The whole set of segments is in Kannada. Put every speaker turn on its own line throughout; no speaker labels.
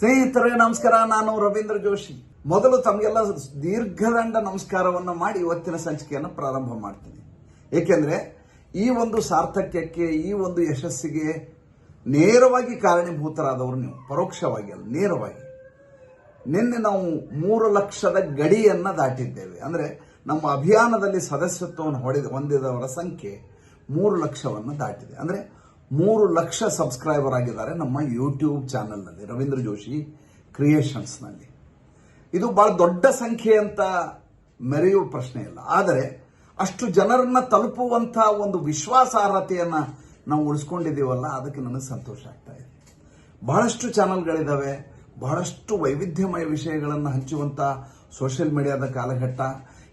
ಸ್ನೇಹಿತರೇ, ನಮಸ್ಕಾರ. ನಾನು ರವೀಂದ್ರ ಜೋಶಿ. ಮೊದಲು ತಮಗೆಲ್ಲ ದೀರ್ಘದಂಡ ನಮಸ್ಕಾರವನ್ನು ಮಾಡಿ ಇವತ್ತಿನ ಸಂಚಿಕೆಯನ್ನು ಪ್ರಾರಂಭ ಮಾಡ್ತೀನಿ. ಏಕೆಂದರೆ, ಈ ಒಂದು ಸಾರ್ಥಕ್ಯಕ್ಕೆ, ಈ ಒಂದು ಯಶಸ್ಸಿಗೆ ನೇರವಾಗಿ ಕಾರಣೀಭೂತರಾದವರು ನೀವು. ಪರೋಕ್ಷವಾಗಿ ಅಲ್ಲ, ನೇರವಾಗಿ. ನಿನ್ನೆ ನಾವು ಮೂರು ಲಕ್ಷದ ಗಡಿಯನ್ನು ದಾಟಿದ್ದೇವೆ. ಅಂದ್ರೆ, ನಮ್ಮ ಅಭಿಯಾನದಲ್ಲಿ ಸದಸ್ಯತ್ವವನ್ನು ಹೊಡೆದ, ಹೊಂದಿದವರ ಸಂಖ್ಯೆ ಮೂರು ಲಕ್ಷವನ್ನು ದಾಟಿದೆ. ಅಂದ್ರೆ ಮೂರು ಲಕ್ಷ ಸಬ್ಸ್ಕ್ರೈಬರ್ ಆಗಿದ್ದಾರೆ ನಮ್ಮ ಯೂಟ್ಯೂಬ್ ಚಾನಲ್ನಲ್ಲಿ ರವೀಂದ್ರ ಜೋಶಿ ಕ್ರಿಯೇಷನ್ಸ್ನಲ್ಲಿ ಇದು ಬಹಳ ದೊಡ್ಡ ಸಂಖ್ಯೆ ಅಂತ ಮೆರೆಯುವ ಪ್ರಶ್ನೆ ಇಲ್ಲ. ಆದರೆ, ಅಷ್ಟು ಜನರನ್ನ ತಲುಪುವಂತ ಒಂದು ವಿಶ್ವಾಸಾರ್ಹತೆಯನ್ನ ನಾವು ಉಳಿಸ್ಕೊಂಡಿದ್ದೀವಲ್ಲ, ಅದಕ್ಕೆ ನನಗೆ ಸಂತೋಷ ಆಗ್ತಾ ಇದೆ. ಬಹಳಷ್ಟು ಚಾನಲ್ಗಳಿದ್ದಾವೆ ಬಹಳಷ್ಟು ವೈವಿಧ್ಯಮಯ ವಿಷಯಗಳನ್ನು ಹಂಚುವಂತ ಸೋಷಿಯಲ್ ಮೀಡಿಯಾದ ಕಾಲಘಟ್ಟ.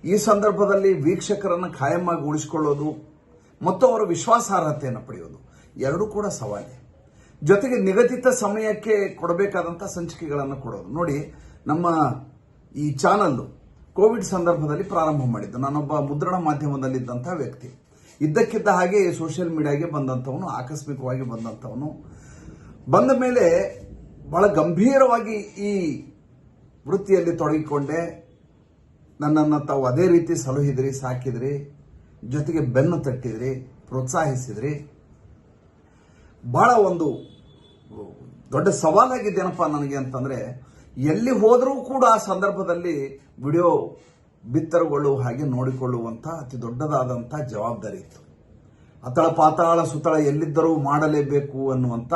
ಈ ಸಂದರ್ಭದಲ್ಲಿ ವೀಕ್ಷಕರನ್ನು ಖಾಯಮಾಗಿ ಉಳಿಸಿಕೊಳ್ಳೋದು, ಮತ್ತು ಅವರ ವಿಶ್ವಾಸಾರ್ಹತೆಯನ್ನು ಪಡೆಯೋದು. ಎರಡೂ ಕೂಡ ಸವಾಲೆ. ಜೊತೆಗೆ ನಿಗದಿತ ಸಮಯಕ್ಕೆ ಕೊಡಬೇಕಾದಂಥ ಸಂಚಿಕೆಗಳನ್ನು ಕೊಡೋದು. ನೋಡಿ, ನಮ್ಮ ಈ ಚಾನಲ್ಲು ಕೋವಿಡ್ ಸಂದರ್ಭದಲ್ಲಿ ಪ್ರಾರಂಭ ಮಾಡಿದ್ದು. ನಾನೊಬ್ಬ ಮುದ್ರಣ ಮಾಧ್ಯಮದಲ್ಲಿದ್ದಂಥ ವ್ಯಕ್ತಿ. ಇದ್ದಕ್ಕಿದ್ದ ಹಾಗೆ ಸೋಷಿಯಲ್ ಮೀಡಿಯಾಗೆ ಬಂದಂಥವನು ಆಕಸ್ಮಿಕವಾಗಿ ಬಂದಂಥವನು ಬಂದ ಮೇಲೆ ಬಹಳ ಗಂಭೀರವಾಗಿ ಈ ವೃತ್ತಿಯಲ್ಲಿ ತೊಡಗಿಕೊಂಡೆ. ನನ್ನನ್ನು ತಾವು ಅದೇ ರೀತಿ ಸಲಹಿದ್ರಿ, ಸಾಕಿದ್ರಿ. ಜೊತೆಗೆ ಬೆನ್ನು ತಟ್ಟಿದ್ರಿ, ಪ್ರೋತ್ಸಾಹಿಸಿದ್ರಿ. ಬಹಳ ಒಂದು ದೊಡ್ಡ ಸವಾಲಾಗಿದ್ದೇನಪ್ಪ ನನಗೆ ಅಂತಂದ್ರೆ, ಎಲ್ಲಿ ಹೋದರೂ ಕೂಡ ಆ ಸಂದರ್ಭದಲ್ಲಿ ವಿಡಿಯೋ ಬಿತ್ತರಗೊಳ್ಳುವ ಹಾಗೆ ನೋಡಿಕೊಳ್ಳುವಂಥ ಅತಿ ದೊಡ್ಡದಾದಂಥ ಜವಾಬ್ದಾರಿ ಇತ್ತು. ಅತಳ ಪಾತಾಳ ಸುತಳ ಎಲ್ಲಿದ್ದರೂ ಮಾಡಲೇಬೇಕು ಅನ್ನುವಂಥ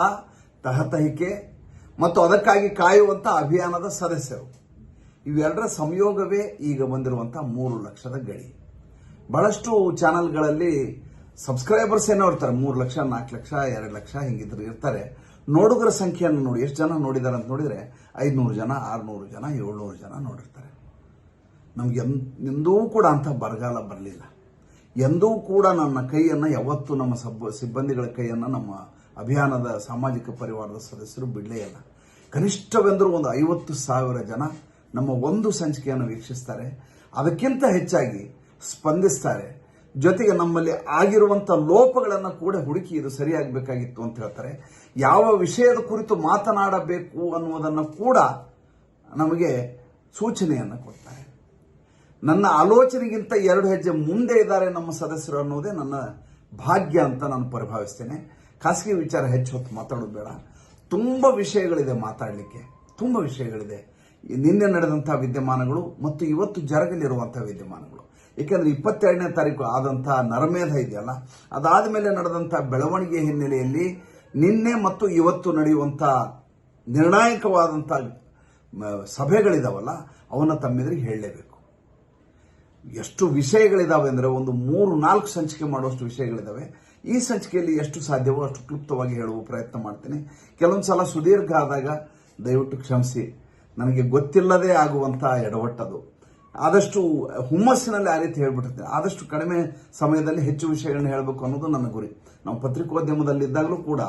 ತಹತಹಿಕೆ ಮತ್ತು ಅದಕ್ಕಾಗಿ ಕಾಯುವಂಥ ಅಭಿಯಾನದ ಸದಸ್ಯರು. ಇವೆರಡರ ಸಂಯೋಗವೇ ಈಗ ಬಂದಿರುವಂಥ ಮೂರು ಲಕ್ಷದ ಗಡಿ. ಬಹಳಷ್ಟು ಚಾನೆಲ್ಗಳಲ್ಲಿ ಸಬ್ಸ್ಕ್ರೈಬರ್ಸ್ ಏನೋ ಇರ್ತಾರೆ, ಮೂರು ಲಕ್ಷ, ನಾಲ್ಕು ಲಕ್ಷ, ಎರಡು ಲಕ್ಷ, ಹಿಂಗಿದ್ರು ಇರ್ತಾರೆ. ನೋಡುಗರ ಸಂಖ್ಯೆಯನ್ನು ನೋಡಿ, ಎಷ್ಟು ಜನ ನೋಡಿದ್ದಾರೆ ಅಂತ ನೋಡಿದ್ರೆ ಐದುನೂರು ಜನ, ಆರುನೂರು ಜನ, ಏಳ್ನೂರು ಜನ ನೋಡಿರ್ತಾರೆ. ನಮ್ಗೆ ಎಂದೂ ಕೂಡ ಅಂತ ಬರಗಾಲ ಬರಲಿಲ್ಲ. ಎಂದೂ ಕೂಡ ನನ್ನ ಕೈಯನ್ನು, ಯಾವತ್ತೂ ನಮ್ಮ ಸಬ್, ಸಿಬ್ಬಂದಿಗಳ ಕೈಯನ್ನು ನಮ್ಮ ಅಭಿಯಾನದ ಸಾಮಾಜಿಕ ಪರಿವಾರದ ಸದಸ್ಯರು ಬಿಡಲೇ ಇಲ್ಲ. ಕನಿಷ್ಠವೆಂದರೂ ಒಂದು ಐವತ್ತು ಸಾವಿರ ಜನ ನಮ್ಮ ಒಂದು ಸಂಚಿಕೆಯನ್ನು ವೀಕ್ಷಿಸ್ತಾರೆ. ಅದಕ್ಕಿಂತ ಹೆಚ್ಚಾಗಿ ಸ್ಪಂದಿಸ್ತಾರೆ. ಜೊತೆಗೆ ನಮ್ಮಲ್ಲಿ ಆಗಿರುವಂಥ ಲೋಪಗಳನ್ನು ಕೂಡ ಹುಡುಕಿ ಇದು ಸರಿಯಾಗಬೇಕಾಗಿತ್ತು ಅಂತ ಹೇಳ್ತಾರೆ. ಯಾವ ವಿಷಯದ ಕುರಿತು ಮಾತನಾಡಬೇಕು ಅನ್ನುವುದನ್ನು ಕೂಡ ನಮಗೆ ಸೂಚನೆಯನ್ನು ಕೊಡ್ತಾರೆ. ನನ್ನ ಆಲೋಚನೆಗಿಂತ ಎರಡು ಹೆಜ್ಜೆ ಮುಂದೆ ಇದ್ದಾರೆ ನಮ್ಮ ಸದಸ್ಯರು ಅನ್ನೋದೇ ನನ್ನ ಭಾಗ್ಯ ಅಂತ ನಾನು ಪರಿಭಾವಿಸ್ತೇನೆ. ಖಾಸಗಿ ವಿಚಾರ ಹೆಚ್ಚು ಹೊತ್ತು ಮಾತಾಡೋದು ಬೇಡ. ತುಂಬ ವಿಷಯಗಳಿದೆ ಮಾತಾಡಲಿಕ್ಕೆ. ತುಂಬ ವಿಷಯಗಳಿದೆ. ನಿನ್ನೆ ನಡೆದಂಥ ವಿದ್ಯಮಾನಗಳು ಮತ್ತು ಇವತ್ತು ಜರಗಲಿರುವಂಥ ವಿದ್ಯಮಾನಗಳು. ಏಕೆಂದರೆ ಇಪ್ಪತ್ತೆರಡನೇ ತಾರೀಕು ಆದಂಥ ನರಮೇಧ ಇದೆಯಲ್ಲ, ಅದಾದ ಮೇಲೆ ನಡೆದಂಥ ಬೆಳವಣಿಗೆ ಹಿನ್ನೆಲೆಯಲ್ಲಿ ನಿನ್ನೆ ಮತ್ತು ಇವತ್ತು ನಡೆಯುವಂಥ ನಿರ್ಣಾಯಕವಾದಂಥ ಸಭೆಗಳಿದಾವಲ್ಲ, ಅವನ್ನ ತಮ್ಮೆದುರಿಗೆ ಹೇಳಲೇಬೇಕು. ಎಷ್ಟು ವಿಷಯಗಳಿದಾವೆ ಅಂದರೆ ಒಂದು ಮೂರು, ನಾಲ್ಕು ಸಂಚಿಕೆ ಮಾಡುವಷ್ಟು ವಿಷಯಗಳಿದಾವೆ. ಈ ಸಂಚಿಕೆಯಲ್ಲಿ ಎಷ್ಟು ಸಾಧ್ಯವೋ ಅಷ್ಟು ಕ್ಲುಪ್ತವಾಗಿ ಹೇಳುವ ಪ್ರಯತ್ನ ಮಾಡ್ತೀನಿ. ಕೆಲವೊಂದು ಸಲ ಸುದೀರ್ಘ ಆದಾಗ ದಯವಿಟ್ಟು ಕ್ಷಮಿಸಿ. ನನಗೆ ಗೊತ್ತಿಲ್ಲದೆ ಆಗುವಂಥ ಎಡವಟ್ಟದು. ಆದಷ್ಟು ಹುಮ್ಮಸ್ಸಿನಲ್ಲಿ ಆ ರೀತಿ ಹೇಳ್ಬಿಟ್ಟಿರ್ತೀನಿ. ಆದಷ್ಟು ಕಡಿಮೆ ಸಮಯದಲ್ಲಿ ಹೆಚ್ಚು ವಿಷಯಗಳನ್ನ ಹೇಳಬೇಕು ಅನ್ನೋದು ನನ್ನ ಗುರಿ. ನಾವು ಪತ್ರಿಕೋದ್ಯಮದಲ್ಲಿದ್ದಾಗಲೂ ಕೂಡ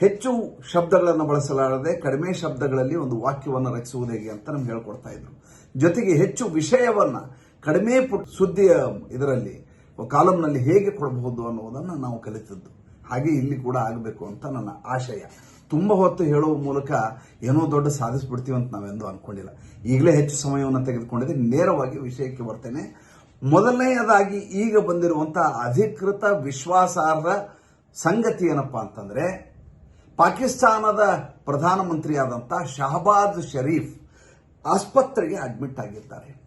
ಹೆಚ್ಚು ಶಬ್ದಗಳನ್ನು ಬಳಸಲಾರದೆ ಕಡಿಮೆ ಶಬ್ದಗಳಲ್ಲಿ ಒಂದು ವಾಕ್ಯವನ್ನು ರಚಿಸುವುದು ಹೇಗೆ ಅಂತ ನಮ್ಗೆ ಹೇಳ್ಕೊಡ್ತಾ ಇದ್ರು. ಜೊತೆಗೆ ಹೆಚ್ಚು ವಿಷಯವನ್ನ ಕಡಿಮೆ ಸುದ್ದಿಯ ಇದರಲ್ಲಿ, ಕಾಲಂನಲ್ಲಿ ಹೇಗೆ ಕೊಡಬಹುದು ಅನ್ನುವುದನ್ನು ನಾವು ಕಲಿತದ್ದು. ಹಾಗೆ ಇಲ್ಲಿ ಕೂಡ ಆಗಬೇಕು ಅಂತ ನನ್ನ ಆಶಯ. ತುಂಬ ಹೊತ್ತು ಹೇಳುವ ಮೂಲಕ ಏನೋ ದೊಡ್ಡ ಸಾಧಿಸ್ಬಿಡ್ತೀವಿ ಅಂತ ನಾವೆಂದು ಅನ್ಕೊಂಡಿಲ್ಲ. ಈಗಲೇ ಹೆಚ್ಚು ಸಮಯವನ್ನು ತೆಗೆದುಕೊಂಡಿದೆ. ನೇರವಾಗಿ ವಿಷಯಕ್ಕೆ ಬರ್ತೇನೆ. ಮೊದಲನೆಯದಾಗಿ ಈಗ ಬಂದಿರುವಂತಹ ಅಧಿಕೃತ ವಿಶ್ವಾಸಾರ್ಹ ಸಂಗತಿ ಏನಪ್ಪಾ ಅಂತಂದ್ರೆ, ಪಾಕಿಸ್ತಾನದ ಪ್ರಧಾನಮಂತ್ರಿಯಾದಂಥ ಶಹಬಾದ್ ಶರೀಫ್ ಆಸ್ಪತ್ರೆಗೆ ಅಡ್ಮಿಟ್ ಆಗಿದ್ದಾರೆ.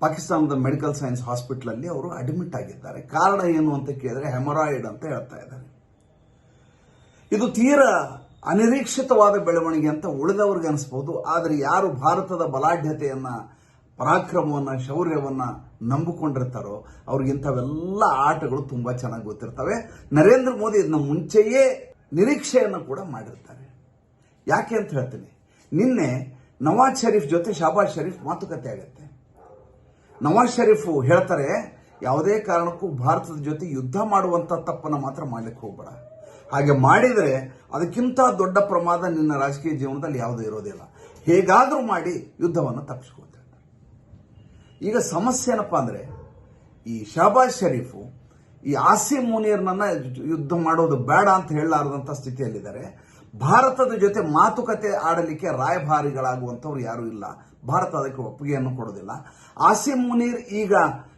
ಪಾಕಿಸ್ತಾನದ ಮೆಡಿಕಲ್ ಸೈನ್ಸ್ ಹಾಸ್ಪಿಟಲ್ ಅಲ್ಲಿ ಅವರು ಅಡ್ಮಿಟ್ ಆಗಿದ್ದಾರೆ. ಕಾರಣ ಏನು ಅಂತ ಕೇಳಿದ್ರೆ, ಹೆಮರಾಯ್ಡ್ ಅಂತ ಹೇಳ್ತಾ ಇದ್ದಾರೆ. ಇದು ತೀರಾ ಅನಿರೀಕ್ಷಿತವಾದ ಬೆಳವಣಿಗೆ ಅಂತ ಉಳಿದವ್ರಿಗೆ ಅನಿಸ್ಬೋದು. ಆದರೆ ಯಾರು ಭಾರತದ ಬಲಾಢ್ಯತೆಯನ್ನು, ಪರಾಕ್ರಮವನ್ನು, ಶೌರ್ಯವನ್ನು ನಂಬಿಕೊಂಡಿರ್ತಾರೋ ಅವ್ರಿಗಿಂಥವೆಲ್ಲ ಆಟಗಳು ತುಂಬ ಚೆನ್ನಾಗಿ ಗೊತ್ತಿರ್ತವೆ. ನರೇಂದ್ರ ಮೋದಿ ಇದನ್ನ ಮುಂಚೆಯೇ ನಿರೀಕ್ಷೆಯನ್ನು ಕೂಡ ಮಾಡಿರ್ತಾರೆ. ಯಾಕೆ ಅಂತ ಹೇಳ್ತೀನಿ. ನಿನ್ನೆ ನವಾಜ್ ಶರೀಫ್ ಜೊತೆ ಶಾಬಾಜ್ ಶರೀಫ್ ಮಾತುಕತೆ ಆಗುತ್ತೆ. ನವಾಜ್ ಶರೀಫ್ ಹೇಳ್ತಾರೆ, ಯಾವುದೇ ಕಾರಣಕ್ಕೂ ಭಾರತದ ಜೊತೆ ಯುದ್ಧ ಮಾಡುವಂತ ತಪ್ಪನ್ನು ಮಾತ್ರ ಮಾಡ್ಲಿಕ್ಕೆ ಹೋಗ್ಬೇಡ. ಹಾಗೆ ಮಾಡಿದರೆ ಅದಕ್ಕಿಂತ ದೊಡ್ಡ ಪ್ರಮಾದ ನಿನ್ನ ರಾಜಕೀಯ ಜೀವನದಲ್ಲಿ ಯಾವುದೂ ಇರೋದಿಲ್ಲ ಹೇಗಾದರೂ ಮಾಡಿ ಯುದ್ಧವನ್ನು ತಪ್ಪಿಸ್ಕೊಳ್ತಾರೆ ಈಗ ಸಮಸ್ಯೆ ಏನಪ್ಪ ಅಂದರೆ, ಈ ಶಹಬಾಜ್ ಶರೀಫು, ಈ ಆಸಿಮ್ ಮುನೀರ್ನನ್ನ ಯುದ್ಧ ಮಾಡೋದು ಬೇಡ ಅಂತ ಹೇಳಲಾರದಂಥ ಸ್ಥಿತಿಯಲ್ಲಿದ್ದಾರೆ. ಭಾರತದ ಜೊತೆ ಮಾತುಕತೆ ಆಡಲಿಕ್ಕೆ ರಾಯಭಾರಿಗಳಾಗುವಂಥವ್ರು ಯಾರೂ ಇಲ್ಲ. ಭಾರತ ಅದಕ್ಕೆ ಒಪ್ಪಿಗೆಯನ್ನು ಕೊಡೋದಿಲ್ಲ. ಆಸಿಮ್ ಮುನೀರ್ ಈಗ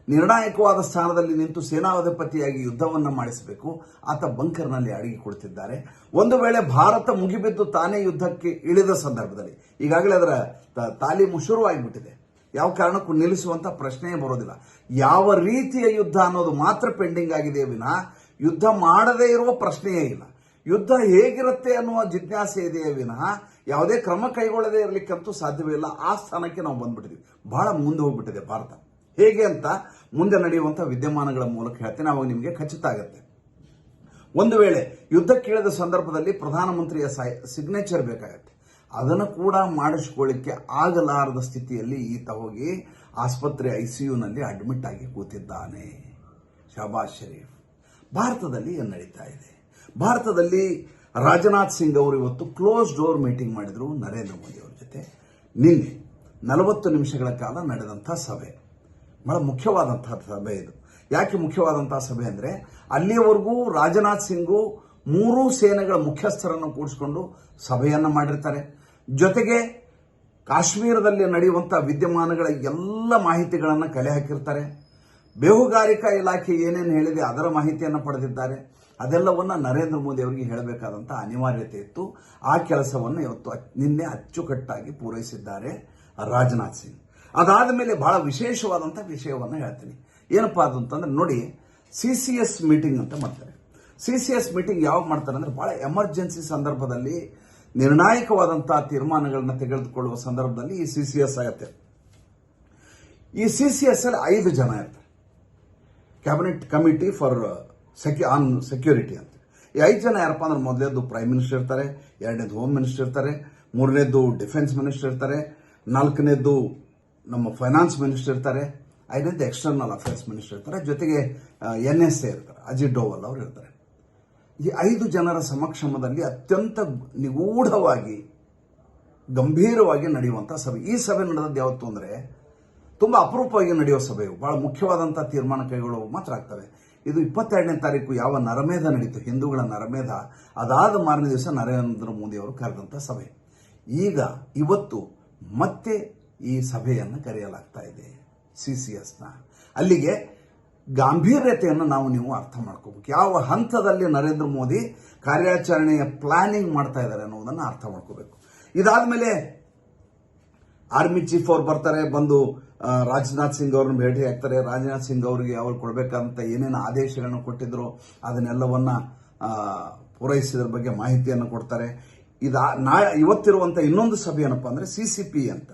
ನಿರ್ಣಾಯಕವಾದ ಸ್ಥಾನದಲ್ಲಿ ನಿಂತು ಸೇನಾಧಿಪತಿಯಾಗಿ ಯುದ್ಧವನ್ನು ಮಾಡಿಸಬೇಕು. ಆತ ಬಂಕರ್ನಲ್ಲಿ ಅಡಗಿ ಕೊಡ್ತಿದ್ದಾರೆ ಒಂದು ವೇಳೆ ಭಾರತ ಮುಗಿಬಿದ್ದು ತಾನೇ ಯುದ್ಧಕ್ಕೆ ಇಳಿದ ಸಂದರ್ಭದಲ್ಲಿ, ಈಗಾಗಲೇ ಅದರ ತಾಲೀಮು ಶುರುವಾಗಿಬಿಟ್ಟಿದೆ. ಯಾವ ಕಾರಣಕ್ಕೂ ನಿಲ್ಲಿಸುವಂಥ ಪ್ರಶ್ನೆಯೇ ಬರೋದಿಲ್ಲ. ಯಾವ ರೀತಿಯ ಯುದ್ಧ ಅನ್ನೋದು ಮಾತ್ರ ಪೆಂಡಿಂಗ್ ಆಗಿದೆ ವಿನ, ಯುದ್ಧ ಮಾಡದೇ ಇರುವ ಪ್ರಶ್ನೆಯೇ ಇಲ್ಲ. ಯುದ್ಧ ಹೇಗಿರುತ್ತೆ ಅನ್ನುವ ಜಿಜ್ಞಾಸೆ ಇದೆಯೇ ವಿನಃ, ಯಾವುದೇ ಕ್ರಮ ಕೈಗೊಳ್ಳದೇ ಇರಲಿಕ್ಕಂತೂ ಸಾಧ್ಯವೇ ಇಲ್ಲ. ಆ ಸ್ಥಾನಕ್ಕೆ ನಾವು ಬಂದ್ಬಿಟ್ಟಿದ್ವಿ. ಬಹಳ ಮುಂದೆ ಹೋಗ್ಬಿಟ್ಟಿದೆ ಭಾರತ. ಹೇಗೆ ಅಂತ ಮುಂದೆ ನಡೆಯುವಂಥ ವಿದ್ಯಮಾನಗಳ ಮೂಲಕ ಹೇಳ್ತೇನೆ. ಅವಾಗ ನಿಮಗೆ ಖಚಿತ ಆಗುತ್ತೆ. ಒಂದು ವೇಳೆ ಯುದ್ಧಕ್ಕಿಳಿದ ಸಂದರ್ಭದಲ್ಲಿ ಪ್ರಧಾನಮಂತ್ರಿಯ ಸಿಗ್ನೇಚರ್ ಬೇಕಾಗತ್ತೆ. ಅದನ್ನು ಕೂಡ ಮಾಡಿಸ್ಕೊಳ್ಳಿಕ್ಕೆ ಆಗಲಾರದ ಸ್ಥಿತಿಯಲ್ಲಿ ಈತ ಹೋಗಿ ಆಸ್ಪತ್ರೆ ಐಸಿಯುನಲ್ಲಿ ಅಡ್ಮಿಟ್ ಆಗಿ ಕೂತಿದ್ದಾನೆ. ಶಹಬಾಜ್ ಶರೀಫ್. ಭಾರತದಲ್ಲಿ ಏನು ನಡೀತಾ ಇದೆ? ಭಾರತದಲ್ಲಿ ರಾಜನಾಥ್ ಸಿಂಗ್ ಅವರು ಇವತ್ತು ಕ್ಲೋಸ್ ಡೋರ್ ಮೀಟಿಂಗ್ ಮಾಡಿದ್ರು ನರೇಂದ್ರ ಮೋದಿ ಅವರ ಜೊತೆ. ನಿನ್ನೆ ನಲವತ್ತು ನಿಮಿಷಗಳ ಕಾಲ ನಡೆದಂಥ ಸಭೆ. ಬಹಳ ಮುಖ್ಯವಾದಂತಹ ಸಭೆ ಇದು. ಯಾಕೆ ಮುಖ್ಯವಾದಂತಹ ಸಭೆ ಅಂದ್ರೆ ಅಲ್ಲಿಯವರೆಗೂ ರಾಜನಾಥ್ ಸಿಂಗು ಮೂರೂ ಸೇನೆಗಳ ಮುಖ್ಯಸ್ಥರನ್ನು ಕೂಡಿಸ್ಕೊಂಡು ಸಭೆಯನ್ನು ಮಾಡಿರ್ತಾರೆ. ಜೊತೆಗೆ ಕಾಶ್ಮೀರದಲ್ಲಿ ನಡೆಯುವಂಥ ವಿದ್ಯಮಾನಗಳ ಎಲ್ಲ ಮಾಹಿತಿಗಳನ್ನು ಕಲೆ ಹಾಕಿರ್ತಾರೆ. ಬೇಹುಗಾರಿಕಾ ಇಲಾಖೆ ಏನೇನು ಹೇಳಿದೆ ಅದರ ಮಾಹಿತಿಯನ್ನು ಪಡೆದಿದ್ದಾರೆ. ಅದೆಲ್ಲವನ್ನ ನರೇಂದ್ರ ಮೋದಿ ಅವರಿಗೆ ಹೇಳಬೇಕಾದಂಥ ಅನಿವಾರ್ಯತೆ ಇತ್ತು. ಆ ಕೆಲಸವನ್ನು ಇವತ್ತು ನಿನ್ನೆ ಅಚ್ಚುಕಟ್ಟಾಗಿ ಪೂರೈಸಿದ್ದಾರೆ ರಾಜನಾಥ್ ಸಿಂಗ್. ಅದಾದ ಮೇಲೆ ಬಹಳ ವಿಶೇಷವಾದಂಥ ವಿಷಯವನ್ನು ಹೇಳ್ತೀನಿ. ಏನಪ್ಪಾ ಅದು ಅಂತಂದ್ರೆ ನೋಡಿ ಸಿ ಸಿ ಎಸ್ ಮೀಟಿಂಗ್ ಅಂತ ಮಾಡ್ತಾರೆ. ಸಿ ಸಿ ಎಸ್ ಮೀಟಿಂಗ್ ಯಾವಾಗ ಮಾಡ್ತಾರೆ ಅಂದ್ರೆ ಬಹಳ ಎಮರ್ಜೆನ್ಸಿ ಸಂದರ್ಭದಲ್ಲಿ ನಿರ್ಣಾಯಕವಾದಂಥ ತೀರ್ಮಾನಗಳನ್ನ ತೆಗೆದುಕೊಳ್ಳುವ ಸಂದರ್ಭದಲ್ಲಿ ಈ ಸಿ ಸಿ ಎಸ್ ಆಗುತ್ತೆ. ಈ ಸಿ ಸಿ ಎಸ್ ಅಲ್ಲಿ ಐದು ಜನ ಇರ್ತಾರೆ. Cabinet committee for secu on security ಅಂತ. ಈ ಐದು ಜನ ಯಾರಪ್ಪ ಅಂದ್ರೆ ಮೊದಲೇದು ಪ್ರೈಮ್ ಮಿನಿಸ್ಟರ್ ಇರ್ತಾರೆ, ಎರಡನೇದು ಹೋಮ್ ಮಿನಿಸ್ಟರ್ ಇರ್ತಾರೆ, ಮೂರನೇದು ಡಿಫೆನ್ಸ್ ಮಿನಿಸ್ಟರ್ ಇರ್ತಾರೆ, ನಾಲ್ಕನೇದು ನಮ್ಮ ಫೈನಾನ್ಸ್ ಮಿನಿಸ್ಟರ್ ಇರ್ತಾರೆ, ಐದನೇದು ಎಕ್ಸ್ಟರ್ನಲ್ ಅಫೇರ್ಸ್ ಮಿನಿಸ್ಟರ್ ಇರ್ತಾರೆ, ಜೊತೆಗೆ ಎನ್ ಎಸ್ ಎ ಇರ್ತಾರೆ, ಅಜಿತ್ ಡೋವಲ್ ಅವರು ಇರ್ತಾರೆ. ಈ ಐದು ಜನರ ಸಮಕ್ಷಮದಲ್ಲಿ ಅತ್ಯಂತ ನಿಗೂಢವಾಗಿ, ಗಂಭೀರವಾಗಿ ನಡೆಯುವಂಥ ಸಭೆ. ಈ ಸಭೆ ನಡೆದದ್ದು ಯಾವತ್ತು ಅಂದರೆ, ತುಂಬ ಅಪರೂಪವಾಗಿ ನಡೆಯುವ ಸಭೆಯು ಬಹಳ ಮುಖ್ಯವಾದಂಥ ತೀರ್ಮಾನ ಕೈಗೊಳ್ಳುವ ಮಾತ್ರ ಆಗ್ತವೆ. ಇದು ಇಪ್ಪತ್ತೆರಡನೇ ತಾರೀಕು ಯಾವ ನರಮೇಧ ನಡೀತು, ಹಿಂದೂಗಳ ನರಮೇಧ, ಅದಾದ ಮಾರನೇ ದಿವಸ ನರೇಂದ್ರ ಮೋದಿ ಅವರು ಕರೆದಂಥ ಸಭೆ. ಈಗ, ಇವತ್ತು ಮತ್ತೆ ಈ ಸಭೆಯನ್ನು ಕರೆಯಲಾಗ್ತಾ ಇದೆ ಸಿ ಸಿ ಎಸ್ನ ಅಲ್ಲಿಗೆ ಗಾಂಭೀರ್ಯತೆಯನ್ನು ನಾವು ನೀವು ಅರ್ಥ ಮಾಡ್ಕೋಬೇಕು. ಯಾವ ಹಂತದಲ್ಲಿ ನರೇಂದ್ರ ಮೋದಿ ಕಾರ್ಯಾಚರಣೆಯ ಪ್ಲಾನಿಂಗ್ ಮಾಡ್ತಾ ಇದ್ದಾರೆ ಅನ್ನೋದನ್ನು ಅರ್ಥ ಮಾಡ್ಕೋಬೇಕು. ಇದಾದ್ಮೇಲೆ ಆರ್ಮಿ ಚೀಫ್ ಅವ್ರು ಬರ್ತಾರೆ, ಬಂದು ರಾಜನಾಥ್ ಸಿಂಗ್ ಅವ್ರನ್ನ ಭೇಟಿ ಆಗ್ತಾರೆ. ರಾಜನಾಥ್ ಸಿಂಗ್ ಅವರಿಗೆ ಅವ್ರು ಕೊಡಬೇಕಂತ ಏನೇನು ಆದೇಶಗಳನ್ನು ಕೊಟ್ಟಿದ್ರು, ಅದನ್ನೆಲ್ಲವನ್ನ ಪೂರೈಸಿದ್ರ ಬಗ್ಗೆ ಮಾಹಿತಿಯನ್ನು ಕೊಡ್ತಾರೆ. ಇದಾ, ನಾ, ಇವತ್ತಿರುವಂತ ಇನ್ನೊಂದು ಸಭೆ ಏನಪ್ಪಾ ಅಂದ್ರೆ ಸಿ ಸಿ ಪಿ ಅಂತ.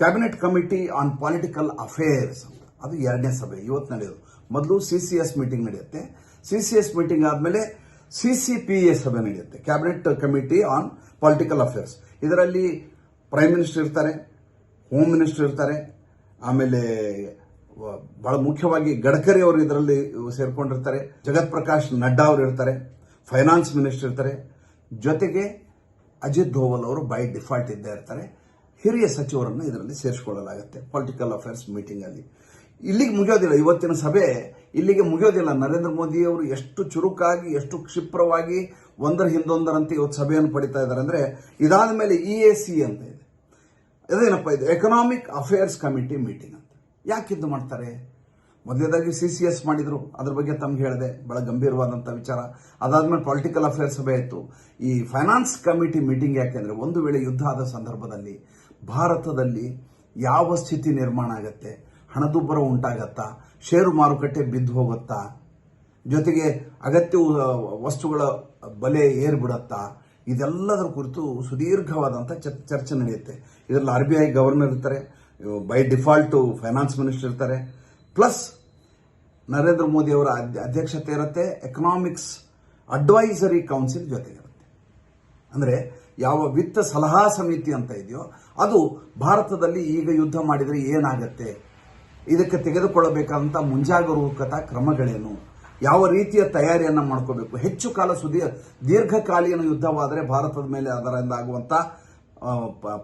Cabinet committee on political affairs ಅಂತ ಅದು ಎರಡನೇ ಸಭೆ, ಇವತ್ತು ನಡೆಯೋದು. ಮೊದಲು ಸಿ ಸಿ ಎಸ್ ಮೀಟಿಂಗ್ ನಡೆಯುತ್ತೆ. ಸಿ ಸಿ ಎಸ್ ಮೀಟಿಂಗ್ ಆದಮೇಲೆ ಸಿ ಸಿ ಪಿ ಎ ಸಭೆ ನಡೆಯುತ್ತೆ cabinet committee on political affairs ಇದರಲ್ಲಿ ಪ್ರೈಮ್ ಮಿನಿಸ್ಟರ್ ಇರ್ತಾರೆ ಹೋಮ್ ಮಿನಿಸ್ಟರ್ ಇರ್ತಾರೆ, ಆಮೇಲೆ ಬಹಳ ಮುಖ್ಯವಾಗಿ ಗಡ್ಕರಿ ಅವರು ಇದರಲ್ಲಿ ಸೇರ್ಕೊಂಡಿರ್ತಾರೆ ಜಗತ್ ಪ್ರಕಾಶ್ ನಡ್ಡಾ ಅವರು ಇರ್ತಾರೆ ಫೈನಾನ್ಸ್ ಮಿನಿಸ್ಟರ್ ಇರ್ತಾರೆ. ಜೊತೆಗೆ ಅಜಿತ್ ಧೋವಲ್ ಅವರು ಬೈ ಡಿಫಾಲ್ಟ್ ಇದ್ದೇ ಇರ್ತಾರೆ. ಹಿರಿಯ ಸಚಿವರನ್ನು ಇದರಲ್ಲಿ ಸೇರಿಸಿಕೊಳ್ಳಲಾಗುತ್ತೆ. ಪೊಲಿಟಿಕಲ್ ಅಫೇರ್ಸ್ ಮೀಟಿಂಗಲ್ಲಿ ಇಲ್ಲಿಗೆ ಮುಗಿಯೋದಿಲ್ಲ. ಇವತ್ತಿನ ಸಭೆ ಇಲ್ಲಿಗೆ ಮುಗಿಯೋದಿಲ್ಲ. ನರೇಂದ್ರ ಮೋದಿ ಅವರು ಎಷ್ಟು ಚುರುಕಾಗಿ, ಎಷ್ಟು ಕ್ಷಿಪ್ರವಾಗಿ ಒಂದರ ಹಿಂದೊಂದರಂತೆ ಇವತ್ತು ಸಭೆಯನ್ನು ಪಡಿತಾ ಇದ್ದಾರೆ. ಅಂದ್ರೆ ಇದಾದ ಮೇಲೆ ಇ ಎ ಸಿ ಅಂತ ಇದೆ. ಅದೇನಪ್ಪ ಇದು? ಎಕನಾಮಿಕ್ ಅಫೇರ್ಸ್ ಕಮಿಟಿ ಮೀಟಿಂಗ್ ಅಂತ. ಯಾಕೆ ಇದು ಮಾಡ್ತಾರೆ? ಮೊದಲನೇದಾಗಿ ಸಿ ಸಿ ಎಸ್ ಮಾಡಿದ್ರು. ಅದ್ರ ಬಗ್ಗೆ ತಮ್ಗೆ ಹೇಳಿದೆ. ಬಹಳ ಗಂಭೀರವಾದಂಥ ವಿಚಾರ. ಅದಾದಮೇಲೆ ಪೊಲಿಟಿಕಲ್ ಅಫೇರ್ಸ್ ಸಭೆ ಇತ್ತು ಈ ಫೈನಾನ್ಸ್ ಕಮಿಟಿ ಮೀಟಿಂಗ್ ಯಾಕೆಂದರೆ ಒಂದು ವೇಳೆ ಯುದ್ಧ ಆದ ಸಂದರ್ಭದಲ್ಲಿ ಭಾರತದಲ್ಲಿ ಯಾವ ಸ್ಥಿತಿ ನಿರ್ಮಾಣ ಆಗತ್ತೆ? ಹಣದುಬ್ಬರ ಉಂಟಾಗತ್ತಾ? ಷೇರು ಮಾರುಕಟ್ಟೆ ಬಿದ್ದು ಹೋಗುತ್ತಾ? ಜೊತೆಗೆ ಅಗತ್ಯ ವಸ್ತುಗಳ ಬಲೆ ಏರ್ಬಿಡತ್ತಾ? ಇದೆಲ್ಲದರ ಕುರಿತು ಸುದೀರ್ಘವಾದಂಥ ಚರ್- ಚರ್ಚೆ ನಡೆಯುತ್ತೆ. ಇದರಲ್ಲಿ ಆರ್ ಬಿ ಐ ಗವರ್ನರ್ ಇರ್ತಾರೆ, ಬೈ ಡಿಫಾಲ್ಟ್ ಫೈನಾನ್ಸ್ ಮಿನಿಸ್ಟರ್ ಇರ್ತಾರೆ. ಪ್ಲಸ್ ನರೇಂದ್ರ ಮೋದಿ ಅವರ ಅಧ್ಯ- ಅಧ್ಯಕ್ಷತೆ ಇರುತ್ತೆ, ಎಕನಾಮಿಕ್ಸ್ ಅಡ್ವೈಸರಿ ಕೌನ್ಸಿಲ್ ಜೊತೆಗಿರುತ್ತೆ. ಅಂದ್ರೆ ಯಾವ ವಿತ್ತ ಸಲಹಾ ಸಮಿತಿ ಅಂತ ಇದೆಯೋ ಅದು ಭಾರತದಲ್ಲಿ ಈಗ ಯುದ್ಧ ಮಾಡಿದರೆ ಏನಾಗತ್ತೆ? ಇದಕ್ಕೆ ತೆಗೆದುಕೊಳ್ಳಬೇಕಾದಂಥ ಮುಂಜಾಗರೂಕತಾ ಕ್ರಮಗಳೇನು? ಯಾವ ರೀತಿಯ ತಯಾರಿಯನ್ನು ಮಾಡ್ಕೋಬೇಕು? ಹೆಚ್ಚು ಕಾಲ ಸುದೀ, ದೀರ್ಘಕಾಲೀನ ಯುದ್ಧವಾದರೆ ಭಾರತದ ಮೇಲೆ ಅದರಿಂದ ಆಗುವಂಥ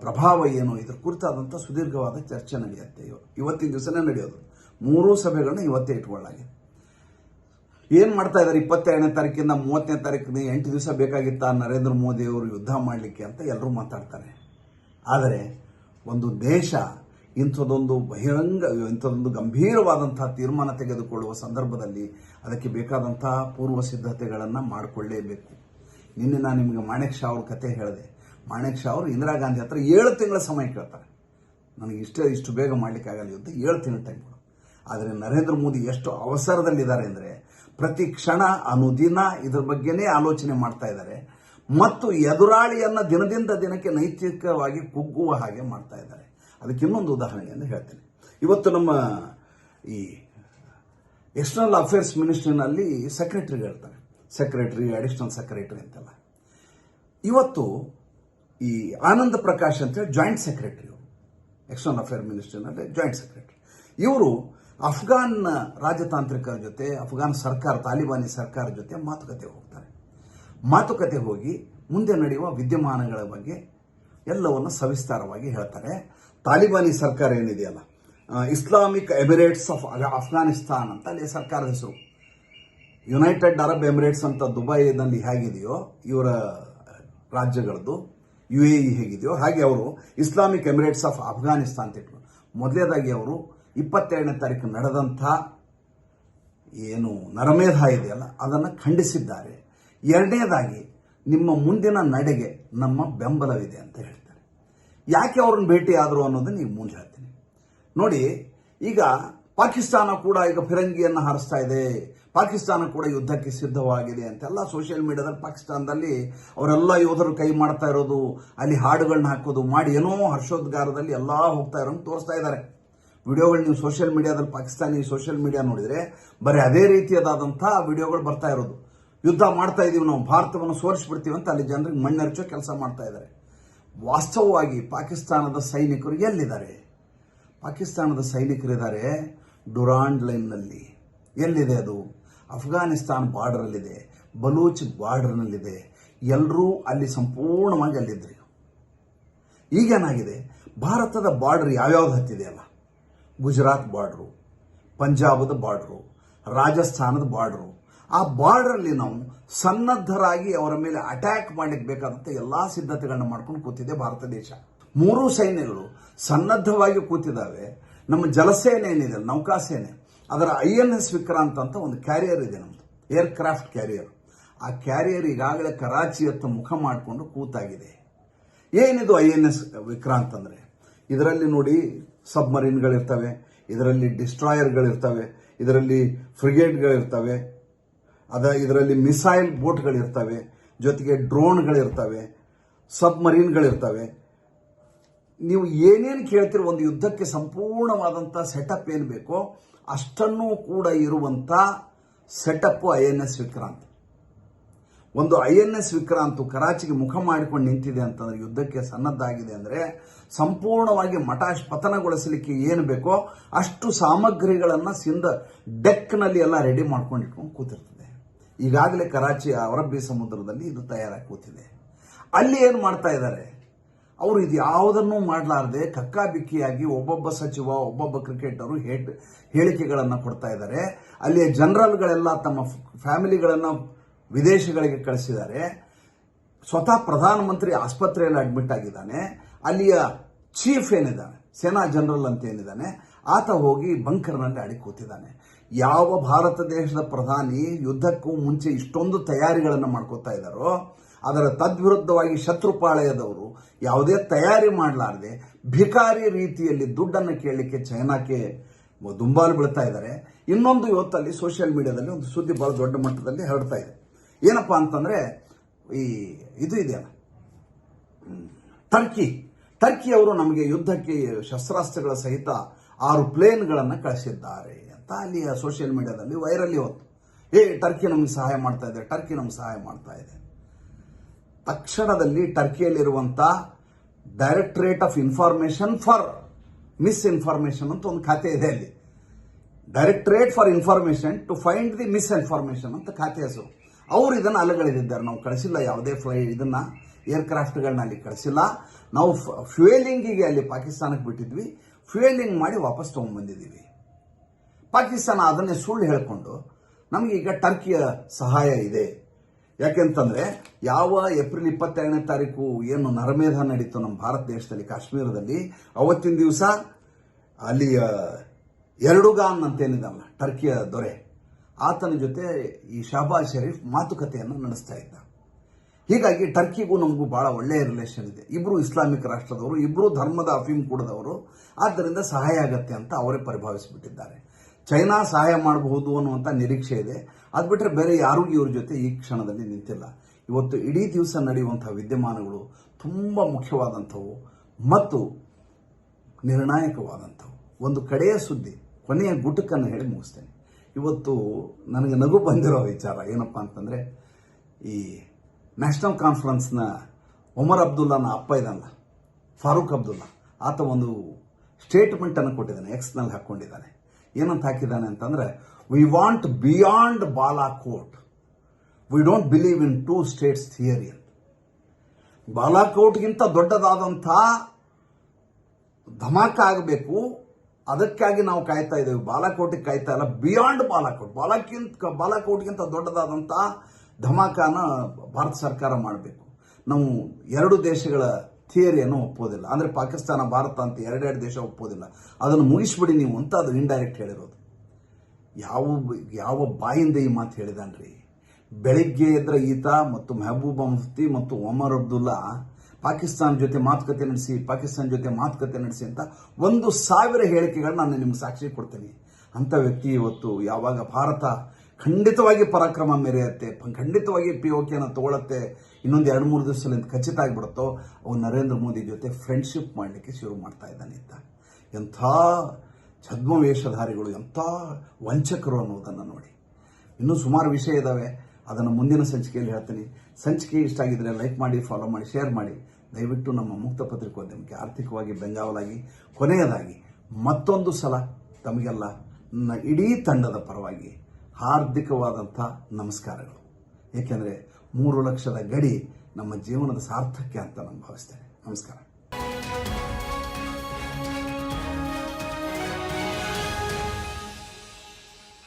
ಪ್ರಭಾವ ಏನು? ಇದ್ರ ಕುರಿತಾದಂಥ ಸುದೀರ್ಘವಾದ ಚರ್ಚೆ ನಡೆಯುತ್ತೆ ಇವ- ಇವತ್ತಿನ ದಿವಸನೇ ನಡೆಯೋದು. ಮೂರೂ ಸಭೆಗಳನ್ನ ಇವತ್ತೇ ಇಟ್ಕೊಳ್ಳಾಗಿದೆ ಏನು ಮಾಡ್ತಾ ಇದ್ದಾರೆ ಇಪ್ಪತ್ತೆರಡನೇ ತಾರೀಕಿಂದ ಮೂವತ್ತನೇ ತಾರೀಕಿನ ಎಂಟು ದಿವಸ ಬೇಕಾಗಿತ್ತ ನರೇಂದ್ರ ಮೋದಿ ಅವರು ಯುದ್ಧ ಮಾಡಲಿಕ್ಕೆ ಅಂತ ಎಲ್ಲರೂ ಮಾತಾಡ್ತಾರೆ. ಆದರೆ ಒಂದು ದೇಶ ಇಂಥದ್ದೊಂದು ಬಹಿರಂಗ ಇಂಥದ್ದೊಂದು ಗಂಭೀರವಾದಂತಹ ತೀರ್ಮಾನ ತೆಗೆದುಕೊಳ್ಳುವ ಸಂದರ್ಭದಲ್ಲಿ ಅದಕ್ಕೆ ಬೇಕಾದಂತಹ ಪೂರ್ವ ಸಿದ್ಧತೆಗಳನ್ನು ಮಾಡಿಕೊಳ್ಳೇಬೇಕು. ನಿನ್ನೆ ನಾನು ನಿಮಗೆ ಮಾಣಿಕ್ ಶಾ ಅವ್ರ ಕತೆ ಹೇಳಿದೆ. ಮಾಣಿಕ್ ಶಾ ಅವರು ಇಂದಿರಾ ಗಾಂಧಿ ಹತ್ರ ಏಳು ತಿಂಗಳ ಸಮಯ ಕೇಳ್ತಾರೆ. ನನಗೆ ಇಷ್ಟೇ ಇಷ್ಟು ಬೇಗ ಮಾಡಲಿಕ್ಕಾಗಲಿ ಅಂತ ಏಳು ತಿಂಗಳ ಟೈಮ್ ಕೊಡು. ಆದರೆ ನರೇಂದ್ರ ಮೋದಿ ಎಷ್ಟು ಅವಸರದಲ್ಲಿದ್ದಾರೆ ಅಂದರೆ ಪ್ರತಿ ಕ್ಷಣ ಅನುದಿನ ಇದ್ರ ಬಗ್ಗೆನೇ ಆಲೋಚನೆ ಮಾಡ್ತಾ ಇದ್ದಾರೆ. ಮತ್ತು ಎದುರಾಳಿಯನ್ನು ದಿನದಿಂದ ದಿನಕ್ಕೆ ನೈತಿಕವಾಗಿ ಕುಗ್ಗುವ ಹಾಗೆ ಮಾಡ್ತಾ ಇದ್ದಾರೆ. ಅದಕ್ಕೆ ಇನ್ನೊಂದು ಉದಾಹರಣೆಯನ್ನು ಹೇಳ್ತೇನೆ. ಇವತ್ತು ನಮ್ಮ ಈ ಎಕ್ಸ್ಟರ್ನಲ್ ಅಫೇರ್ಸ್ ಮಿನಿಸ್ಟ್ರಿನಲ್ಲಿ ಹೇಳ್ತಾರೆ ಸೆಕ್ರೆಟರಿ ಅಡಿಷನಲ್ ಸೆಕ್ರೆಟರಿ ಅಂತೆಲ್ಲ. ಇವತ್ತು ಈ ಆನಂದ ಪ್ರಕಾಶ್ ಅಂತೇಳಿ ಜಾಯಿಂಟ್ ಸೆಕ್ರೆಟರಿ ಎಕ್ಸ್ಟರ್ನಲ್ ಅಫೇರ್ ಮಿನಿಸ್ಟ್ರಿನಲ್ಲಿ ಜಾಯಿಂಟ್ ಸೆಕ್ರೆಟರಿ ಇವರು ಅಫ್ಘಾನ್ ರಾಜತಾಂತ್ರಿಕರ ಜೊತೆ ಅಫ್ಘಾನ್ ಸರ್ಕಾರ ತಾಲಿಬಾನಿ ಸರ್ಕಾರ ಜೊತೆ ಮಾತುಕತೆ ಹೋಗ್ತಾರೆ. ಮಾತುಕತೆ ಹೋಗಿ ಮುಂದೆ ನಡೆಯುವ ವಿದ್ಯಮಾನಗಳ ಬಗ್ಗೆ ಎಲ್ಲವನ್ನು ಸವಿಸ್ತಾರವಾಗಿ ಹೇಳ್ತಾರೆ. ತಾಲಿಬಾನಿ ಸರ್ಕಾರ ಏನಿದೆಯಲ್ಲ ಇಸ್ಲಾಮಿಕ್ ಎಮಿರೇಟ್ಸ್ ಆಫ್ ಅಫ್ಘಾನಿಸ್ತಾನ್ ಅಂತ ಅಲ್ಲಿ ಸರ್ಕಾರದ ಹೆಸರು. ಯುನೈಟೆಡ್ ಅರಬ್ ಎಮಿರೇಟ್ಸ್ ಅಂತ ದುಬೈನಲ್ಲಿ ಹೇಗಿದೆಯೋ ಇವರ ರಾಜ್ಯಗಳದ್ದು ಯು ಎ ಇ ಹೇಗಿದೆಯೋ ಹಾಗೆ ಅವರು ಇಸ್ಲಾಮಿಕ್ ಎಮಿರೇಟ್ಸ್ ಆಫ್ ಅಫ್ಘಾನಿಸ್ತಾನ್ ಅಂತ ಇಟ್ಕೊಂಡು ಮೊದಲನೇದಾಗಿ ಅವರು ಇಪ್ಪತ್ತೆರಡನೇ ತಾರೀಕು ನಡೆದಂಥ ಏನು ನರಮೇಧ ಇದೆಯಲ್ಲ, ಅದನ್ನು ಖಂಡಿಸಿದ್ದಾರೆ. ಎರಡನೇದಾಗಿ, ನಿಮ್ಮ ಮುಂದಿನ ನಡೆಗೆ ನಮ್ಮ ಬೆಂಬಲವಿದೆ ಅಂತ ಹೇಳ್ತಾರೆ. ಯಾಕೆ ಅವ್ರನ್ನ ಭೇಟಿ ಆದರು ಅನ್ನೋದನ್ನ ಈಗ ಮುಂದೆ ಹೇಳ್ತೀನಿ. ನೋಡಿ, ಈಗ ಪಾಕಿಸ್ತಾನ ಕೂಡ ಈಗ ಫಿರಂಗಿಯನ್ನು ಹಾರಿಸ್ತಾ ಇದೆ, ಪಾಕಿಸ್ತಾನ ಕೂಡ ಯುದ್ಧಕ್ಕೆ ಸಿದ್ಧವಾಗಿದೆ ಅಂತೆಲ್ಲ ಸೋಷಿಯಲ್ ಮೀಡಿಯಾದಲ್ಲಿ ಪಾಕಿಸ್ತಾನದಲ್ಲಿ ಅವರೆಲ್ಲ ಯೋಧರು ಕೈ ಮಾಡ್ತಾ ಇರೋದು, ಅಲ್ಲಿ ಹಾಡುಗಳನ್ನ ಹಾಕೋದು, ಮಾಡಿ ಏನೋ ಹರ್ಷೋದ್ಗಾರದಲ್ಲಿ ಎಲ್ಲ ಹೋಗ್ತಾ ಇರೋಂಗೆ ತೋರಿಸ್ತಾ ಇದ್ದಾರೆ. ವಿಡಿಯೋಗಳು ನೀವು ಸೋಷಿಯಲ್ ಮೀಡಿಯಾದಲ್ಲಿ ಪಾಕಿಸ್ತಾನಿ ಸೋಷಿಯಲ್ ಮೀಡಿಯಾ ನೋಡಿದರೆ, ಬರೀ ಅದೇ ರೀತಿಯಾದಂಥ ವಿಡಿಯೋಗಳು ಬರ್ತಾ ಇರೋದು. ಯುದ್ಧ ಮಾಡ್ತಾ ಇದ್ದೀವಿ ನಾವು ಭಾರತವನ್ನು ಸೋರಿಸ್ಬಿಡ್ತೀವಿ ಅಂತ ಅಲ್ಲಿ ಜನರಿಗೆ ಮಣ್ಣರಿಚೋ ಕೆಲಸ ಮಾಡ್ತಾ ಇದ್ದಾರೆ. ವಾಸ್ತವವಾಗಿ ಪಾಕಿಸ್ತಾನದ ಸೈನಿಕರು ಎಲ್ಲಿದ್ದಾರೆ? ಪಾಕಿಸ್ತಾನದ ಸೈನಿಕರಿದ್ದಾರೆ ಡುರಾಂಡ್ ಲೈನ್ನಲ್ಲಿ. ಎಲ್ಲಿದೆ ಅದು? ಅಫ್ಘಾನಿಸ್ತಾನ್ ಬಾರ್ಡರಲ್ಲಿದೆ, ಬಲೂಚ್ ಬಾರ್ಡರ್ನಲ್ಲಿದೆ. ಎಲ್ಲರೂ ಅಲ್ಲಿ ಸಂಪೂರ್ಣವಾಗಿ ಅಲ್ಲಿದ್ದರು ಈಗೇನಾಗಿದೆ? ಭಾರತದ ಬಾರ್ಡರ್ ಯಾವ್ಯಾವ್ದು ಹತ್ತಿದೆಯಲ್ಲ ಗುಜರಾತ್ ಬಾರ್ಡ್ರು, ಪಂಜಾಬದ ಬಾರ್ಡ್ರು, ರಾಜಸ್ಥಾನದ ಬಾರ್ಡ್ರು ಆ ಬಾರ್ಡ್ರಲ್ಲಿ ನಾವು ಸನ್ನದ್ಧರಾಗಿ ಅವರ ಮೇಲೆ ಅಟ್ಯಾಕ್ ಮಾಡಲಿಕ್ಕೆ ಬೇಕಾದಂಥ ಎಲ್ಲಾ ಸಿದ್ಧತೆಗಳನ್ನ ಮಾಡ್ಕೊಂಡು ಕೂತಿದೆ ಭಾರತ ದೇಶ. ಮೂರೂ ಸೈನ್ಯಗಳು ಸನ್ನದ್ಧವಾಗಿ ಕೂತಿದ್ದಾವೆ. ನಮ್ಮ ಜಲಸೇನೆ ಏನಿದೆ, ನೌಕಾಸೇನೆ, ಅದರ ಐ ಎನ್ ಎಸ್ ವಿಕ್ರಾಂತ್ ಅಂತ ಒಂದು ಕ್ಯಾರಿಯರ್ ಇದೆ ನಮ್ಮದು ಏರ್ ಕ್ರಾಫ್ಟ್ ಕ್ಯಾರಿಯರ್ ಆ ಕ್ಯಾರಿಯರ್ ಈಗಾಗಲೇ ಕರಾಚಿಯತ್ತ ಮುಖ ಮಾಡಿಕೊಂಡು ಕೂತಾಗಿದೆ. ಏನಿದು ಐ ಎನ್ ಎಸ್ ವಿಕ್ರಾಂತ್ ಅಂದರೆ? ಇದರಲ್ಲಿ ನೋಡಿ ಸಬ್ಮರೀನ್ಗಳಿರ್ತವೆ ಇದರಲ್ಲಿ ಡಿಸ್ಟ್ರಾಯರ್ಗಳಿರ್ತವೆ ಇದರಲ್ಲಿ ಫ್ರಿಗೇಟ್ಗಳಿರ್ತವೆ ಅದ ಇದರಲ್ಲಿ ಮಿಸೈಲ್ ಬೋಟ್ಗಳಿರ್ತವೆ, ಜೊತೆಗೆ ಡ್ರೋನ್ಗಳಿರ್ತವೆ, ಸಬ್ಮರೀನ್ಗಳಿರ್ತವೆ. ನೀವು ಏನೇನು ಕೇಳ್ತೀರೋ ಒಂದು ಯುದ್ಧಕ್ಕೆ ಸಂಪೂರ್ಣವಾದಂಥ ಸೆಟಪ್ ಏನು ಬೇಕೋ ಅಷ್ಟನ್ನೂ ಕೂಡ ಇರುವಂಥ setup I N S Vikrant. ಒಂದು ಐ ಎನ್ ಎಸ್ ವಿಕ್ರಾಂತ್ ಕರಾಚಿಗೆ ಮುಖ ಮಾಡಿಕೊಂಡು ನಿಂತಿದೆ ಅಂತಂದ್ರೆ ಯುದ್ಧಕ್ಕೆ ಸನ್ನದ್ಧಾಗಿದೆ ಅಂದರೆ ಸಂಪೂರ್ಣವಾಗಿ ಮಟಾಶ್ ಪತನಗೊಳಿಸಲಿಕ್ಕೆ ಏನು ಬೇಕೋ ಅಷ್ಟು ಸಾಮಗ್ರಿಗಳನ್ನು ಸಿಂಧ ಡೆಕ್ನಲ್ಲಿ ಎಲ್ಲ ರೆಡಿ ಮಾಡ್ಕೊಂಡು ಇಟ್ಕೊಂಡು ಕೂತಿರ್ತದೆ ಈಗಾಗಲೇ ಕರಾಚಿ ಅರಬ್ಬಿ ಸಮುದ್ರದಲ್ಲಿ ಇದು ತಯಾರಾಗಿ ಕೂತಿದೆ ಅಲ್ಲಿ ಏನು ಮಾಡ್ತಾ ಇದ್ದಾರೆ? ಅವರು ಇದು ಯಾವುದನ್ನೂ ಮಾಡಲಾರದೆ ಕಕ್ಕಾಬಿಕ್ಕಿಯಾಗಿ ಒಬ್ಬೊಬ್ಬ ಸಚಿವ, ಒಬ್ಬೊಬ್ಬ ಕ್ರಿಕೆಟರು ಹೇಟ್ ಹೇಳಿಕೆಗಳನ್ನು ಕೊಡ್ತಾ ಇದ್ದಾರೆ. ಅಲ್ಲಿಯ ಜನರಲ್ಗಳೆಲ್ಲ ತಮ್ಮ ಫ್ಯಾಮಿಲಿಗಳನ್ನು ವಿದೇಶಗಳಿಗೆ ಕಳಿಸಿದ್ದಾರೆ. ಸ್ವತಃ ಪ್ರಧಾನಮಂತ್ರಿ ಆಸ್ಪತ್ರೆಯಲ್ಲಿ ಅಡ್ಮಿಟ್ ಆಗಿದ್ದಾನೆ. ಅಲ್ಲಿಯ ಚೀಫ್ ಏನಿದ್ದಾನೆ? ಸೇನಾ ಜನರಲ್ ಅಂತ ಏನಿದ್ದಾನೆ? ಆತ ಹೋಗಿ ಬಂಕರ್ನಲ್ಲಿ ಅಡಿ ಕೂತಿದ್ದಾನೆ ಯಾವ ಭಾರತ ದೇಶದ ಪ್ರಧಾನಿ ಯುದ್ಧಕ್ಕೂ ಮುಂಚೆ ಇಷ್ಟೊಂದು ತಯಾರಿಗಳನ್ನು ಮಾಡ್ಕೋತಾ ಇದ್ದಾರೋ, ಅದರ ತದ್ವಿರುದ್ಧವಾಗಿ ಶತ್ರುಪಾಳಯದವರು ಯಾವುದೇ ತಯಾರಿ ಮಾಡಲಾರದೆ ಭಿಕಾರಿ ರೀತಿಯಲ್ಲಿ ದುಡ್ಡನ್ನು ಕೇಳಲಿಕ್ಕೆ ಚೈನಾಕ್ಕೆ ದುಂಬಾಲು ಬೀಳ್ತಾ ಇದ್ದಾರೆ. ಇನ್ನೊಂದು ಇವತ್ತಲ್ಲಿ ಸೋಷಿಯಲ್ ಮೀಡಿಯಾದಲ್ಲಿ ಒಂದು ಸುದ್ದಿ ಬಹಳ ದೊಡ್ಡ ಮಟ್ಟದಲ್ಲಿ ಹರಡ್ತಾ ಇದೆ. ಏನಪ್ಪ ಅಂತಂದರೆ, ಈ ಇದು ಇದೆಯಲ್ಲ ಟರ್ಕಿ. ಟರ್ಕಿಯವರು ನಮಗೆ ಯುದ್ಧಕ್ಕೆ ಶಸ್ತ್ರಾಸ್ತ್ರಗಳ ಸಹಿತ ಆರು ಪ್ಲೇನ್ಗಳನ್ನು ಕಳಿಸಿದ್ದಾರೆ. ಅಲ್ಲಿ ಸೋಷಿಯಲ್ ಮೀಡಿಯಾದಲ್ಲಿ ವೈರಲ್ ಇವತ್ತು ಏ, ಟರ್ಕಿ ನಮಗೆ ಸಹಾಯ ಮಾಡ್ತಾ ಇದೆ, ಟರ್ಕಿ ನಮಗೆ ಸಹಾಯ ಮಾಡ್ತಾ ಇದೆ. ತಕ್ಷಣದಲ್ಲಿ ಟರ್ಕಿಯಲ್ಲಿರುವಂತ directorate of information for misinformation ಅಂತ ಒಂದು ಖಾತೆ ಇದೆ ಅಲ್ಲಿ. Directorate for information to find the misinformation ಅಂತ ಖಾತೆ ಹೆಸರು. ಅವರು ಇದನ್ನು ಅಲಗಳೆದಿದ್ದಾರೆ. ನಾವು ಕಳಿಸಿಲ್ಲ, ಯಾವುದೇ ಫ್ಲೈ ಇದನ್ನ ಏರ್ಕ್ರಾಫ್ಟ್ಗಳನ್ನ ಅಲ್ಲಿ ಕಳಿಸಿಲ್ಲ. ನಾವು ಫ್ಯೂಯಲಿಂಗಿಗೆ ಅಲ್ಲಿ ಪಾಕಿಸ್ತಾನಕ್ಕೆ ಬಿಟ್ಟಿದ್ವಿ. ಫ್ಯೂಯಲಿಂಗ್ ಮಾಡಿ ವಾಪಸ್ ತೊಗೊಂಡ್ಬಂದಿದ್ದೀವಿ. ಪಾಕಿಸ್ತಾನ ಅದನ್ನೇ ಸುಳ್ಳು ಹೇಳಿಕೊಂಡು ನಮಗೆ ಈಗ ಟರ್ಕಿಯ ಸಹಾಯ ಇದೆ. ಯಾಕೆಂತಂದ್ರೆ ಯಾವ ಏಪ್ರಿಲ್ ಇಪ್ಪತ್ತೆರಡನೇ ತಾರೀಕು ಏನು ನರಮೇಧ ನಡೀತು ನಮ್ಮ ಭಾರತ ದೇಶದಲ್ಲಿ, ಕಾಶ್ಮೀರದಲ್ಲಿ, ಅವತ್ತಿನ ದಿವಸ ಅಲ್ಲಿಯ ಎರಡುಗಾನ್ ಅಂತೇನಿದಲ್ಲ ಟರ್ಕಿಯ ದೊರೆ, ಆತನ ಜೊತೆ ಈ ಶಹಬಾಜ್ ಶರೀಫ್ ಮಾತುಕತೆಯನ್ನು ನಡೆಸ್ತಾ ಇದ್ದ. ಹೀಗಾಗಿ ಟರ್ಕಿಗೂ ನಮಗೂ ಬಹಳ ಒಳ್ಳೆಯ ರಿಲೇಷನ್ ಇದೆ. ಇಬ್ಬರು ಇಸ್ಲಾಮಿಕ್ ರಾಷ್ಟ್ರದವರು ಇಬ್ಬರು ಧರ್ಮದ ಅಫೀಮ್ ಕೂಡದವರು, ಆದ್ದರಿಂದ ಸಹಾಯ ಆಗತ್ತೆ ಅಂತ ಅವರೇ ಪರಿಭಾವಿಸಿಬಿಟ್ಟಿದ್ದಾರೆ. ಚೈನಾ ಸಹಾಯ ಮಾಡಬಹುದು ಅನ್ನುವಂಥ ನಿರೀಕ್ಷೆ ಇದೆ. ಅದು ಬಿಟ್ಟರೆ ಬೇರೆ ಯಾರೂ ಇವ್ರ ಜೊತೆ ಈ ಕ್ಷಣದಲ್ಲಿ ನಿಂತಿಲ್ಲ. ಇವತ್ತು ಇಡೀ ದಿವಸ ನಡೆಯುವಂಥ ವಿದ್ಯಮಾನಗಳು ತುಂಬ ಮುಖ್ಯವಾದಂಥವು ಮತ್ತು ನಿರ್ಣಾಯಕವಾದಂಥವು. ಒಂದು ಕಡೆಯ ಸುದ್ದಿ, ಕೊನೆಯ ಗುಟುಕನ್ನು ಹೇಳಿ ಮುಗಿಸ್ತೇನೆ. ಇವತ್ತು ನನಗೆ ನಗು ಬಂದಿರೋ ವಿಚಾರ ಏನಪ್ಪ ಅಂತಂದರೆ, ಈ ನ್ಯಾಷನಲ್ ಕಾನ್ಫರೆನ್ಸ್ನ ಒಮರ್ ಅಬ್ದುಲ್ಲಾನ ಅಪ್ಪ ಇದಲ್ಲ ಫಾರೂಕ್ ಅಬ್ದುಲ್ಲಾ ಆತ ಒಂದು ಸ್ಟೇಟ್ಮೆಂಟನ್ನು ಕೊಟ್ಟಿದ್ದಾನೆ ಎಕ್ಸ್ನಲ್ಲಿ ಹಾಕ್ಕೊಂಡಿದ್ದಾನೆ ಏನಂತ ಹಾಕಿದ್ದಾನೆ ಅಂತಂದ್ರೆ we want beyond Balakot we don't believe in two states theory ಅಂತ ಬಾಲಾಕೋಟ್ಗಿಂತ ದೊಡ್ಡದಾದಂಥ ಧಮಾಕ ಆಗಬೇಕು, ಅದಕ್ಕಾಗಿ ನಾವು ಕಾಯ್ತಾ ಇದ್ದೇವೆ. ಬಾಲಾಕೋಟಿಗೆ ಕಾಯ್ತಾ ಇಲ್ಲ. ಬಿಯಾಂಡ್ ಬಾಲಾಕೋಟ್ ಬಾಲಾಕಿಂತ ಬಾಲಾಕೋಟ್ಗಿಂತ ದೊಡ್ಡದಾದಂಥ ಧಮಾಕಾನ ಭಾರತ ಸರ್ಕಾರ ಮಾಡಬೇಕು. ನಾವು ಎರಡು ದೇಶಗಳ ಥಿಯರಿಯನ್ನು ಒಪ್ಪೋದಿಲ್ಲ. ಅಂದರೆ ಪಾಕಿಸ್ತಾನ, ಭಾರತ ಅಂತ ಎರಡೆರಡು ದೇಶ ಒಪ್ಪೋದಿಲ್ಲ. ಅದನ್ನು ಮುಗಿಸ್ಬಿಡಿ ನೀವು ಅಂತ ಅದು ಇಂಡೈರೆಕ್ಟ್ ಹೇಳಿರೋದು. ಯಾವ ಯಾವ ಬಾಯಿಂದ ಈ ಮಾತು ಹೇಳಿದಾನ್ರಿ? ಬೆಳಿಗ್ಗೆ ಎದ್ರ ಈತ ಮತ್ತು ಮೆಹಬೂಬ ಮುಫ್ತಿ ಮತ್ತು ಒಮರ್ ಅಬ್ದುಲ್ಲಾ ಪಾಕಿಸ್ತಾನ ಜೊತೆ ಮಾತುಕತೆ ನಡೆಸಿ, ಪಾಕಿಸ್ತಾನ ಜೊತೆ ಮಾತುಕತೆ ನಡೆಸಿ ಅಂತ ಒಂದು ಸಾವಿರ ಹೇಳಿಕೆಗಳನ್ನ ನಾನು ನಿಮ್ಗೆ ಸಾಕ್ಷಿ ಕೊಡ್ತೀನಿ. ಅಂಥ ವ್ಯಕ್ತಿ ಇವತ್ತು ಯಾವಾಗ ಭಾರತ ಖಂಡಿತವಾಗಿ ಪರಾಕ್ರಮ ಮೆರೆಯುತ್ತೆ, ಖಂಡಿತವಾಗಿ ಪಿ ಓಕೆನ ಕೆನ ತಗೊಳತ್ತೆ ಇನ್ನೊಂದು ಎರಡು ಮೂರು ದಿವಸದಲ್ಲಿ ಖಚಿತ ಆಗಿಬಿಡುತ್ತೋ ಅವನು ನರೇಂದ್ರ ಮೋದಿ ಜೊತೆ ಫ್ರೆಂಡ್ಶಿಪ್ ಮಾಡಲಿಕ್ಕೆ ಶುರು ಮಾಡ್ತಾ ಇದ್ದಾನೆ ಅಂತ. ಎಂಥ ಛದ್ಮ ವೇಷಧಾರಿಗಳು ಎಂಥ ವಂಚಕರು ಅನ್ನೋದನ್ನು ನೋಡಿ. ಇನ್ನೂ ಸುಮಾರು ವಿಷಯ ಇದ್ದಾವೆ ಅದನ್ನು ಮುಂದಿನ ಸಂಚಿಕೆಯಲ್ಲಿ ಹೇಳ್ತೀನಿ. ಸಂಚಿಕೆ ಇಷ್ಟ ಆಗಿದ್ರೆ ಲೈಕ್ ಮಾಡಿ ಫಾಲೋ ಮಾಡಿ ಶೇರ್ ಮಾಡಿ. ದಯವಿಟ್ಟು ನಮ್ಮ ಮುಕ್ತ ಪತ್ರಿಕೋದ್ಯಮಕ್ಕೆ ಆರ್ಥಿಕವಾಗಿ ಬೆಂಗಾವಲಾಗಿ, ಕೊನೆಯದಾಗಿ ಮತ್ತೊಂದು ಸಲ ತಮಗೆಲ್ಲ ಇಡೀ ತಂಡದ ಪರವಾಗಿ ಹಾರ್ದಿಕವಾದಂಥ ನಮಸ್ಕಾರಗಳು. ಏಕೆಂದರೆ ಮೂರು ಲಕ್ಷದ ಗಡಿ ನಮ್ಮ ಜೀವನದ ಸಾರ್ಥಕ್ಯ ಅಂತ ನಾನು ಭಾವಿಸ್ತೇನೆ. ನಮಸ್ಕಾರ.